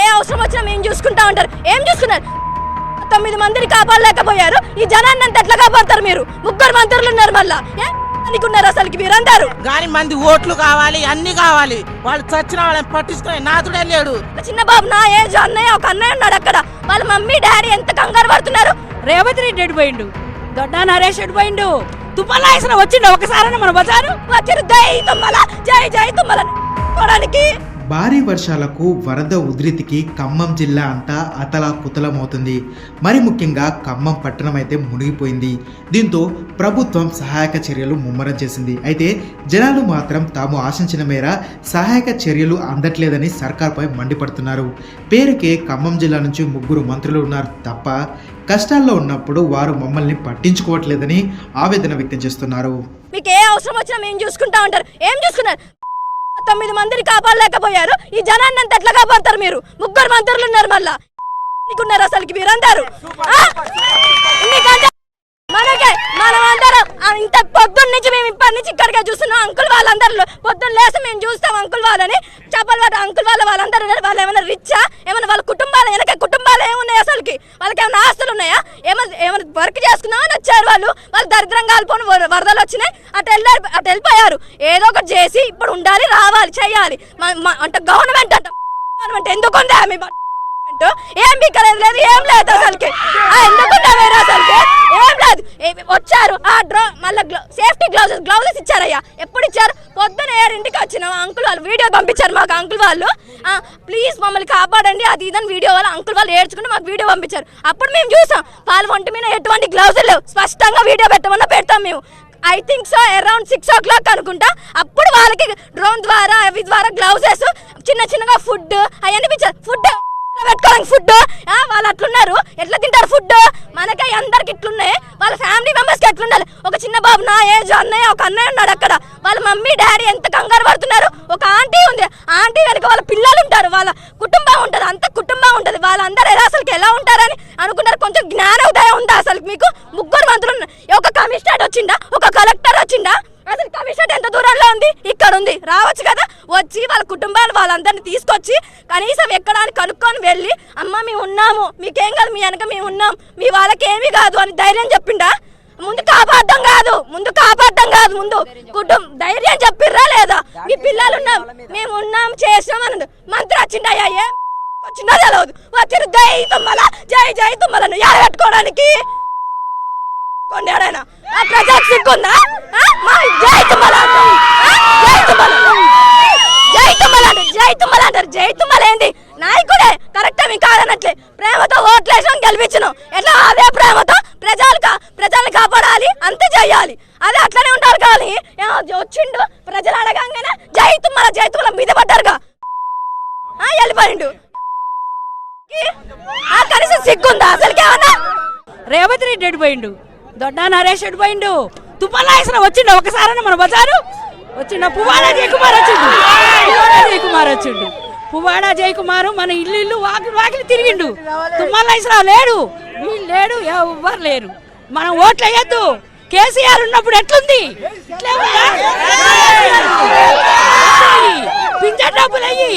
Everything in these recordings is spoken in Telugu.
ఏ అవసరం వచ్చినా మేము చూసుకుంటా ఉంటారు. ఏం చూసుకున్నారు? తొమ్మిది మందిని కాపాడలేకపోయారు. ఈ జనాన్ని అంత ఎట్లా కాపాడతారు మీరు? ముగ్గురు మంత్రులు ఉన్నారు మళ్ళా. అనుకున్నారు అసలుకి మీరందరూ కానీ మంది ఓట్లు కావాలి అన్ని కావాలి. వాళ్ళు చచ్చిన వాళ్ళని పట్టించుకునే నాదుడే లేడు. చిన్న బాబు నా ఏజ్ అన్నయ్య ఒక అన్నయ్య ఉన్నాడు అక్కడ. వాళ్ళ మమ్మీ డాడీ ఎంత కంగారు పడుతున్నారు? రేవంత్ రెడ్డి ఎడిపోయిండు దొడ్డా నరేష్ ఎడిపోయిండు తుమ్మలాయసన వచ్చిండు? ఒకసారి మన బజారు? వచ్చిన జై తుమ్మల జై జై తుమ్మల. చూడడానికి భారీ వర్షాలకు వరద ఉధృతికి ఖమ్మం జిల్లా అంతా అతలాకుతలమవుతుంది. మరి ముఖ్యంగా ఖమ్మం పట్టణం అయితే మునిగిపోయింది. దీంతో ప్రభుత్వం సహాయక చర్యలు ముమ్మరం చేసింది. అయితే జనాలు మాత్రం తాము ఆశించిన మేర సహాయక చర్యలు అందట్లేదని సర్కార్పై మండిపడుతున్నారు. పేరుకే ఖమ్మం జిల్లా నుంచి ముగ్గురు మంత్రులు ఉన్నారు తప్ప కష్టాల్లో ఉన్నప్పుడు వారు మమ్మల్ని పట్టించుకోవట్లేదని ఆవేదన వ్యక్తం చేస్తున్నారు. మీకు ఏ అవసరం వచ్చినా మేము చూసుకుంటా ఉంటారు. ఏం చూసుకున్నారు? తొమ్మిది మందిని కాపాడలేకపోయారు. ఈ జనాన్ని అంత ఎట్లా కాపాడతారు మీరు? ముగ్గురు మంత్రులు ఉన్నారు మళ్ళా. అనుకున్నారు అసలుకి మీరందరూ. మనకే మనం అందరం ఇంత పొద్దున్న నుంచి మేము ఇప్పటి నుంచి ఇక్కడికే చూస్తున్నాం. అంకుల్ వాళ్ళందరూ పొద్దున్న లేసి మేము చూస్తాం అంకుల్ వాళ్ళని. చేపల వాళ్ళ అంకుల్ వాళ్ళ వాళ్ళందరూ వాళ్ళు ఏమైనా రిచ్చా ఏమైనా వాళ్ళ కుటుంబాలు వెనక కుటుంబాలు వాళ్ళకి ఏమైనా ఆస్తులు ఉన్నాయా? ఏమైనా ఏమైనా వర్క్ చేసుకున్నామని వచ్చారు వాళ్ళు. వాళ్ళు దరిద్రంగా కాలిపోని వరదలు వచ్చినాయి. అటు వెళ్ళారు అటు వెళ్ళిపోయారు. ఏదో ఒకటి చేసి ఇప్పుడు ఉండాలి రావాలి చేయాలి. అంటే గవర్నమెంట్ అంట. గవర్నమెంట్ ఎందుకు ఉందా మీ గవర్నమెంట్? ఏం బిక్కలేదు లేదు ఏం లేదు అసలుకి. ఎందుకు మీరు అసలుకి ఏం లేదు. వచ్చారు ఆ డ్రో మళ్ళీ సేఫ్టీ గ్లౌజెస్ గ్లౌజెస్ ఇచ్చారయ్యా. పొద్దున ఇచ్చారు ఇంటికి వచ్చినాం. వచ్చిన అంకుల్ వాళ్ళు వీడియో పంపించారు మాకు అంకుల్ వాళ్ళు. ప్లీజ్ మమ్మల్ని కాపాడండి. అది ఇదని వీడియో వాళ్ళు అంకుల్ వాళ్ళు ఏడ్చుకుంటే మాకు వీడియో పంపించారు. అప్పుడు మేము చూసాం వాళ్ళ వంట మీద ఎటువంటి గ్లౌజ్ లేవు. స్పష్టంగా వీడియో పెట్టమన్నా పెడతాం మేము. I think so around six o'clock అనుకుంటా. అప్పుడు వాళ్ళకి డ్రోన్ ద్వారా అవి ద్వారా గ్లౌజెస్ చిన్న చిన్నగా ఫుడ్ అవన్నీ ఫుడ్ పెట్టుకోవడానికి ఫుడ్ వాళ్ళు అట్లున్నారు. ఎట్లా తింటారు ఫుడ్ మనకే అందరికి ఇట్లున్నాయి. వాళ్ళ ఫ్యామిలీ మెంబర్స్కి ఎట్లుండాలి? ఒక చిన్న బాబు నా ఏజ్ అన్నయ్య? ఒక అన్నయ్య ఉన్నాడు అక్కడ. వాళ్ళ మమ్మీ డాడీ ఎంత కంగారు పడుతున్నారు? ఒక ఆంటీ ఉంది. ఆంటీ వెనక వాళ్ళ పిల్లలు ఉంటారు. వాళ్ళ కుటుంబం ఉంటుంది. అంత కుటుంబం ఉంటుంది. వాళ్ళందరూ ఎలా అసలుకి ఎలా ఉంటారని అనుకున్నారు. కొంచెం జ్ఞానోదయం ఉందా అసలు మీకు? ముగ్గురు మంత్రులు ఒక కమిషనర్ వచ్చిండా ఒక కలెక్టర్ వచ్చిండా అసలు కమిషనర్ ఎంత దూరంలో ఉంది? ఇక్కడ ఉంది రావచ్చు కదా? వచ్చి వాళ్ళ కుటుంబాలు వాళ్ళందరినీ తీసుకొచ్చి కనీసం ఎక్కడానికి కనుక్కొని వెళ్ళి అమ్మ మేము ఉన్నాము. మీకేం కాదు మీ వెనక మేము ఉన్నాం. మీ వాళ్ళకి ఏమీ కాదు అని ధైర్యం చెప్పిండా? ముందు కాపాడడం కాదు. ముందు కాపాడడం కాదు. ముందు కుటుంబం ధైర్యం చెప్పిర్రా లేదా? మీ పిల్లలు ఉన్నాం. మేము ఉన్నాం చేసాం అని మంత్రి వచ్చిండయ్యా ఏ వచ్చిందో తెలియదు వచ్చిన జై తుమ్మల. జై జై తుమ్మలను ఎడ పెట్టుకోవడానికి కొండాడైనా ప్రజలకు సిగ్గుందా? జై తుమ్మల? జై తుమ్మల తుమ్మల అంటారు జై తుమ్మల అంటారు జై తుమ్మల ఏంది నాయకుడే కరెక్ట్ మీ కాదనట్లే ప్రేమతో ఓట్లేసాం గెలిపించను. ఎట్లా? అదే ప్రేమతో ప్రజలు ప్రజల్ని కాపాడాలి అంతే చేయాలి. అదే అట్లనే ఉండాలి కానీ వచ్చిండు ప్రజలు అడగంగానే జై తుమ్మల జై తుమ్మల మీద పడ్డారుగా. ఆ, వెళ్ళిపోయిండు. ఆ, కనీసం సిగ్గుందా? అసలు ఏమన్నా? రేవంత్ రెడ్డి ఎడిపోయిండు దొడ్డా నరేష్ ఎడిపోయిండు తుమ్మలాయసన వచ్చిండు ఒకసారి మన బజారు? వచ్చిన పువ్వాడ జయకుమార్ వచ్చిండు. పువ్వాడ జయకుమార్ వచ్చిండు. పువ్వాడ జయకుమార్ మన ఇల్లు ఇల్లు వాకిలి వాకిలి తిరిగిండు. తుమ్మలాయసన లేడు. వీళ్ళు లేడు ఎవ్వరు లేరు. మనం ఓట్లు వేయద్దు. కేసీఆర్ ఉన్నప్పుడు ఎట్లుంది? పింఛన్ డబ్బులు అయ్యి.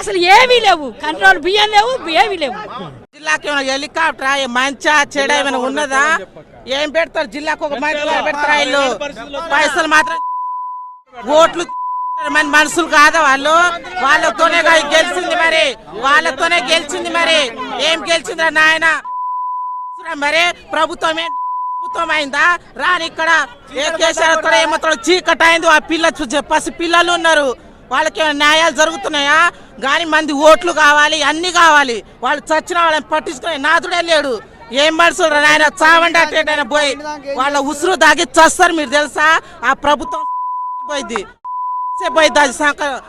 అసలు ఏమీ లేవు. కంట్రోల్ బియ్యం లేవు ఏమీ లేవు. జిల్లాకి ఏమైనా హెలికాప్టర్ మంచా చెడ ఏమైనా ఉన్నదా? ఏం పెడతారు? జిల్లాకు ఒక మంచి పెడతారా పైసలు మాత్రం ఓట్లు మరి మనుషులు కాదా వాళ్ళు? వాళ్ళతోనే గెలిచింది మరి. వాళ్ళతోనే గెలిచింది మరి. ఏం గెలిచిందిరా నాయన? మరి ప్రభుత్వం ప్రభుత్వం అయిందా? రాని ఇక్కడ ఏ కేసీఆర్ ఏమవుతాడో చీకటి అయింది ఆ పిల్ల పసి పిల్లలు ఉన్నారు. వాళ్ళకి న్యాయాలు జరుగుతున్నాయా? కానీ మంది ఓట్లు కావాలి అన్ని కావాలి. వాళ్ళు చచ్చిన వాళ్ళని పట్టించుకునే నాదుడే లేడు. ఏం మనుషులు ఆయన చావండి అట్టేటైనా పోయి వాళ్ళ ఉసురు దాగి చస్తారు మీరు తెలుసా? ఆ ప్రభుత్వం baidi. Se baidi daji sanka.